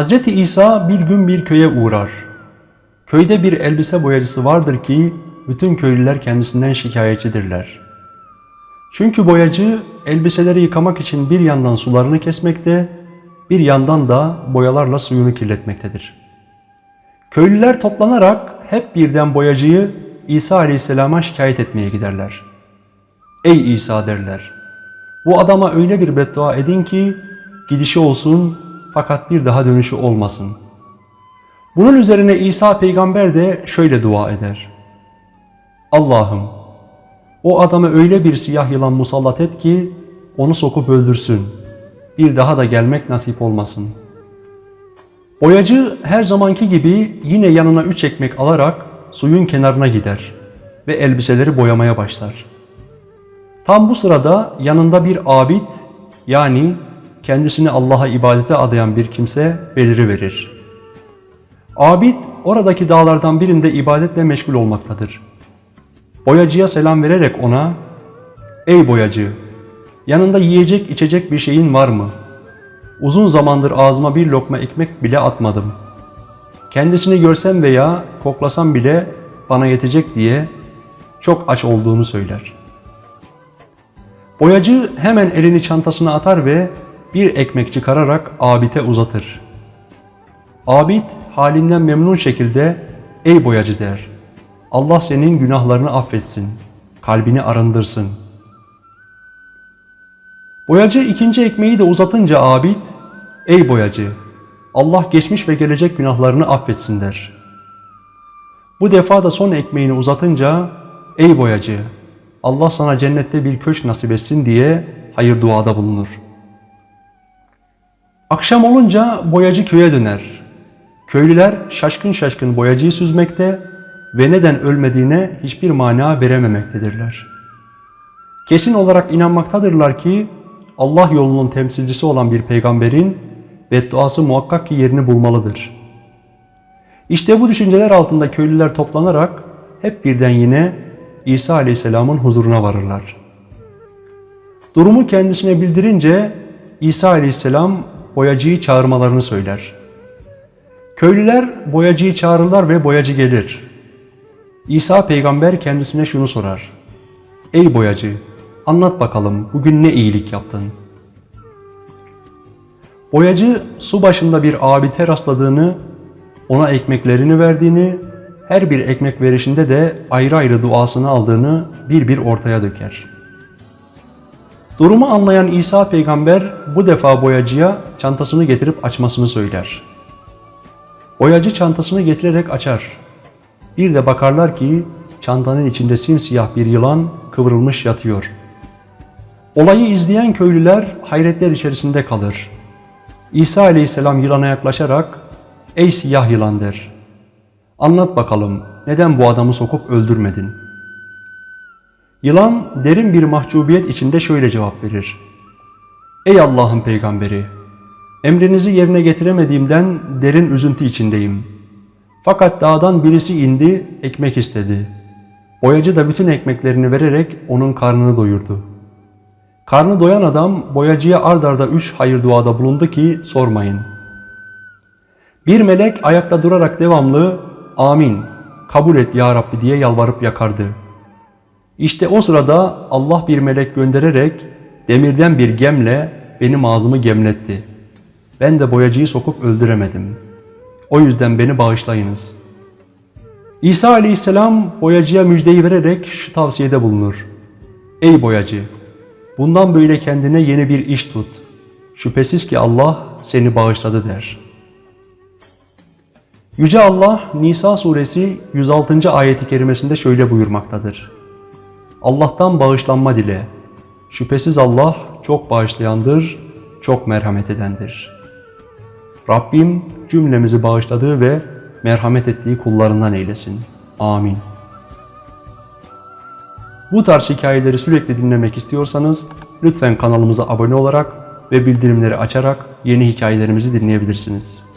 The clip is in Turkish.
Hz. İsa bir gün bir köye uğrar. Köyde bir elbise boyacısı vardır ki bütün köylüler kendisinden şikayetçidirler. Çünkü boyacı elbiseleri yıkamak için bir yandan sularını kesmekte, bir yandan da boyalarla suyunu kirletmektedir. Köylüler toplanarak hep birden boyacıyı İsa Aleyhisselam'a şikayet etmeye giderler. Ey İsa derler. Bu adama öyle bir beddua edin ki gidişi olsun fakat bir daha dönüşü olmasın. Bunun üzerine İsa peygamber de şöyle dua eder. Allah'ım o adama öyle bir siyah yılan musallat et ki onu sokup öldürsün. Bir daha da gelmek nasip olmasın. Boyacı her zamanki gibi yine yanına üç ekmek alarak suyun kenarına gider ve elbiseleri boyamaya başlar. Tam bu sırada yanında bir abid yani kendisini Allah'a ibadete adayan bir kimse beliri verir. Abid oradaki dağlardan birinde ibadetle meşgul olmaktadır. Boyacıya selam vererek ona "Ey boyacı, yanında yiyecek içecek bir şeyin var mı? Uzun zamandır ağzıma bir lokma ekmek bile atmadım. Kendisini görsem veya koklasam bile bana yetecek diye çok aç olduğunu söyler.'' Boyacı hemen elini çantasına atar ve bir ekmek çıkararak Abid'e uzatır. Abid halinden memnun şekilde ey boyacı der. Allah senin günahlarını affetsin, kalbini arındırsın. Boyacı ikinci ekmeği de uzatınca Abid, ey boyacı, Allah geçmiş ve gelecek günahlarını affetsin der. Bu defa da son ekmeğini uzatınca, ey boyacı, Allah sana cennette bir köşk nasip etsin diye hayır duada bulunur. Akşam olunca boyacı köye döner. Köylüler şaşkın şaşkın boyacıyı süzmekte ve neden ölmediğine hiçbir mana verememektedirler. Kesin olarak inanmaktadırlar ki Allah yolunun temsilcisi olan bir peygamberin bedduası muhakkak ki yerini bulmalıdır. İşte bu düşünceler altında köylüler toplanarak hep birden yine İsa Aleyhisselam'ın huzuruna varırlar. Durumu kendisine bildirince İsa Aleyhisselam boyacıyı çağırmalarını söyler. Köylüler boyacıyı çağırırlar ve boyacı gelir. İsa peygamber kendisine şunu sorar. Ey boyacı, anlat bakalım bugün ne iyilik yaptın? Boyacı su başında bir abite rastladığını, ona ekmeklerini verdiğini her bir ekmek verişinde de ayrı ayrı duasını aldığını bir bir ortaya döker. Durumu anlayan İsa peygamber bu defa boyacıya çantasını getirip açmasını söyler. Boyacı çantasını getirerek açar. Bir de bakarlar ki çantanın içinde simsiyah bir yılan kıvrılmış yatıyor. Olayı izleyen köylüler hayretler içerisinde kalır. İsa aleyhisselam yılana yaklaşarak ''Ey siyah yılan'' der. Anlat bakalım neden bu adamı sokup öldürmedin? Yılan derin bir mahcubiyet içinde şöyle cevap verir. Ey Allah'ın peygamberi! Emrinizi yerine getiremediğimden derin üzüntü içindeyim. Fakat dağdan birisi indi, ekmek istedi. Boyacı da bütün ekmeklerini vererek onun karnını doyurdu. Karnı doyan adam boyacıya ard arda üç hayır duada bulundu ki sormayın. Bir melek ayakta durarak devamlı amin kabul et ya Rabbi diye yalvarıp yakardı. İşte o sırada Allah bir melek göndererek demirden bir gemle benim ağzımı gemletti. Ben de boyacıyı sokup öldüremedim. O yüzden beni bağışlayınız. İsa aleyhisselam boyacıya müjdeyi vererek şu tavsiyede bulunur. Ey boyacı! Bundan böyle kendine yeni bir iş tut. Şüphesiz ki Allah seni bağışladı der.'' Yüce Allah Nisa suresi 106. ayeti kerimesinde şöyle buyurmaktadır. Allah'tan bağışlanma dile. Şüphesiz Allah çok bağışlayandır, çok merhamet edendir. Rabbim cümlemizi bağışladığı ve merhamet ettiği kullarından eylesin. Amin. Bu tarz hikayeleri sürekli dinlemek istiyorsanız lütfen kanalımıza abone olarak ve bildirimleri açarak yeni hikayelerimizi dinleyebilirsiniz.